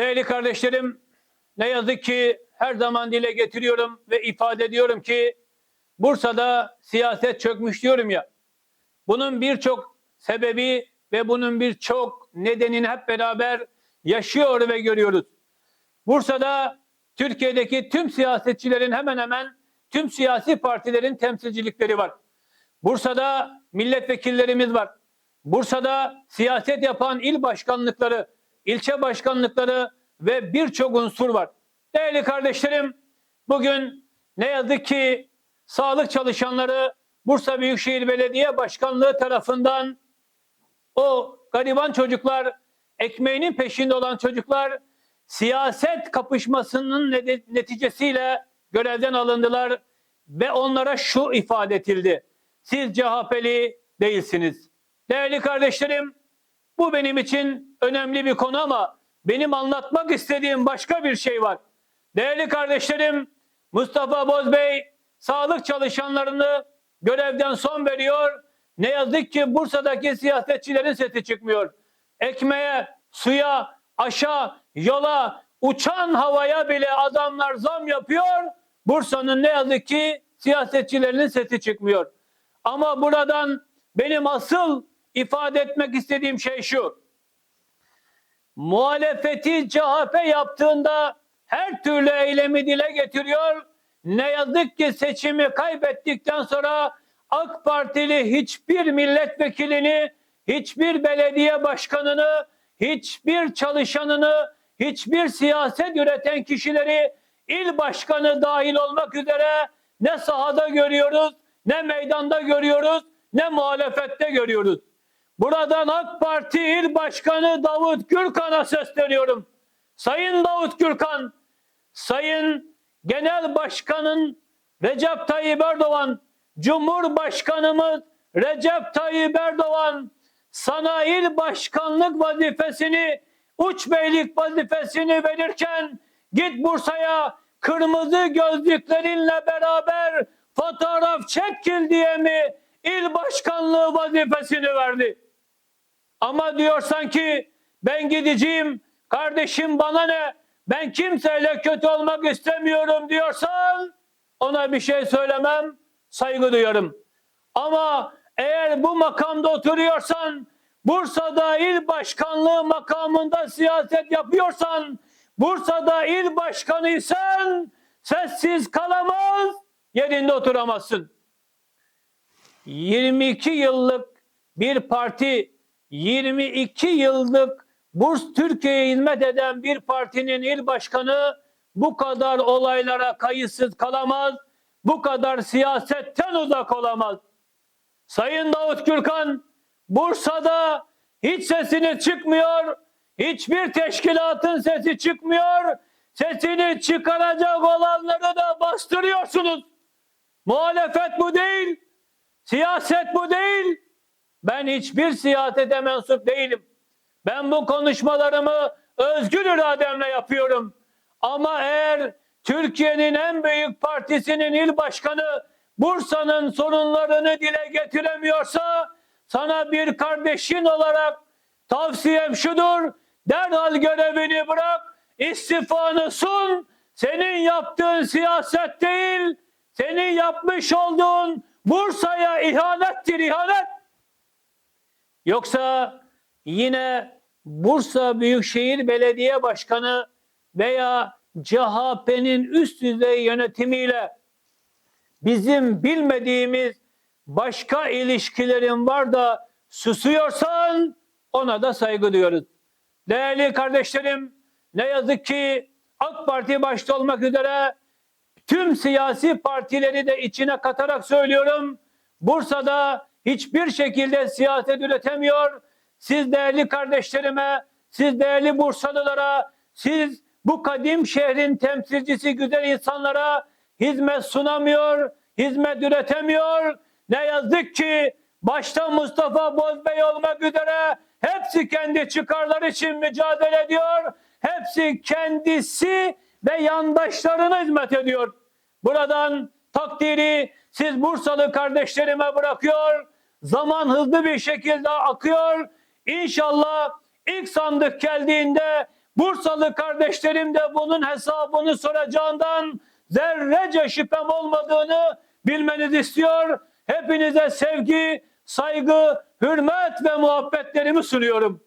Değerli kardeşlerim, ne yazık ki her zaman dile getiriyorum ve ifade ediyorum ki Bursa'da siyaset çökmüş diyorum ya. Bunun birçok sebebi ve bunun birçok nedenini hep beraber yaşıyor ve görüyoruz. Bursa'da Türkiye'deki tüm siyasetçilerin hemen hemen tüm siyasi partilerin temsilcilikleri var. Bursa'da milletvekillerimiz var. Bursa'da siyaset yapan il başkanlıkları, ilçe başkanlıkları ve birçok unsur var. Değerli kardeşlerim, bugün ne yazık ki sağlık çalışanları Bursa Büyükşehir Belediye Başkanlığı tarafından o gariban çocuklar, ekmeğinin peşinde olan çocuklar siyaset kapışmasının neticesiyle görevden alındılar ve onlara şu ifade edildi. Siz CHP'li değilsiniz. Değerli kardeşlerim, bu benim için önemli bir konu ama benim anlatmak istediğim başka bir şey var. Değerli kardeşlerim, Mustafa Bozbey sağlık çalışanlarını görevden son veriyor. Ne yazık ki Bursa'daki siyasetçilerin sesi çıkmıyor. Ekmeğe, suya, aşağı, yola, uçan havaya bile adamlar zam yapıyor. Bursa'nın ne yazık ki siyasetçilerinin sesi çıkmıyor. Ama buradan benim asıl ifade etmek istediğim şey şu. Muhalefeti CHP yaptığında her türlü eylemi dile getiriyor. Ne yazık ki seçimi kaybettikten sonra AK Partili hiçbir milletvekilini, hiçbir belediye başkanını, hiçbir çalışanını, hiçbir siyaset üreten kişileri il başkanı dahil olmak üzere ne sahada görüyoruz, ne meydanda görüyoruz, ne muhalefette görüyoruz. Buradan AK Parti İl Başkanı Davut Gürkan'a sesleniyorum. Sayın Davut Gürkan, Sayın Genel Başkanın Recep Tayyip Erdoğan, Cumhurbaşkanımız Recep Tayyip Erdoğan sana il başkanlık vazifesini, uç beylik vazifesini verirken git Bursa'ya kırmızı gözlüklerinle beraber fotoğraf çekil diye mi il başkanlığı vazifesini verdi? Ama diyor sanki ben gideceğim, kardeşim bana ne, ben kimseyle kötü olmak istemiyorum diyorsan ona bir şey söylemem, saygı duyarım. Ama eğer bu makamda oturuyorsan, Bursa'da il başkanlığı makamında siyaset yapıyorsan, Bursa'da il başkanıysan sessiz kalamaz, yerinde oturamazsın. 22 yıllık bir parti 22 yıllık Burs Türkiye'ye hizmet eden bir partinin il başkanı bu kadar olaylara kayıtsız kalamaz, bu kadar siyasetten uzak olamaz. Sayın Davut Gürkan Bursa'da hiç sesini çıkmıyor, hiçbir teşkilatın sesi çıkmıyor, sesini çıkaracak olanları da bastırıyorsunuz. Muhalefet bu değil, siyaset bu değil. Ben hiçbir siyasete mensup değilim. Ben bu konuşmalarımı özgür irademle yapıyorum. Ama eğer Türkiye'nin en büyük partisinin il başkanı Bursa'nın sorunlarını dile getiremiyorsa sana bir kardeşin olarak tavsiyem şudur. Derhal görevini bırak, istifanı sun. Senin yaptığın siyaset değil, senin yapmış olduğun Bursa'ya ihanettir, ihanet. Yoksa yine Bursa Büyükşehir Belediye Başkanı veya CHP'nin üst düzey yönetimiyle bizim bilmediğimiz başka ilişkilerin var da susuyorsan ona da saygı duyuyoruz. Değerli kardeşlerim ne yazık ki AK Parti başta olmak üzere tüm siyasi partileri de içine katarak söylüyorum. Bursa'da hiçbir şekilde siyaset üretemiyor. Siz değerli kardeşlerime, siz değerli Bursalılara, siz bu kadim şehrin temsilcisi güzel insanlara hizmet sunamıyor, hizmet üretemiyor. Ne yazık ki başta Mustafa Bozbey olmak üzere hepsi kendi çıkarları için mücadele ediyor. Hepsi kendisi ve yandaşlarına hizmet ediyor. Buradan takdiri siz Bursalı kardeşlerime bırakıyor. Zaman hızlı bir şekilde akıyor. İnşallah ilk sandık geldiğinde Bursalı kardeşlerim de bunun hesabını soracağından zerrece şüphem olmadığını bilmenizi istiyor. Hepinize sevgi, saygı, hürmet ve muhabbetlerimi sunuyorum.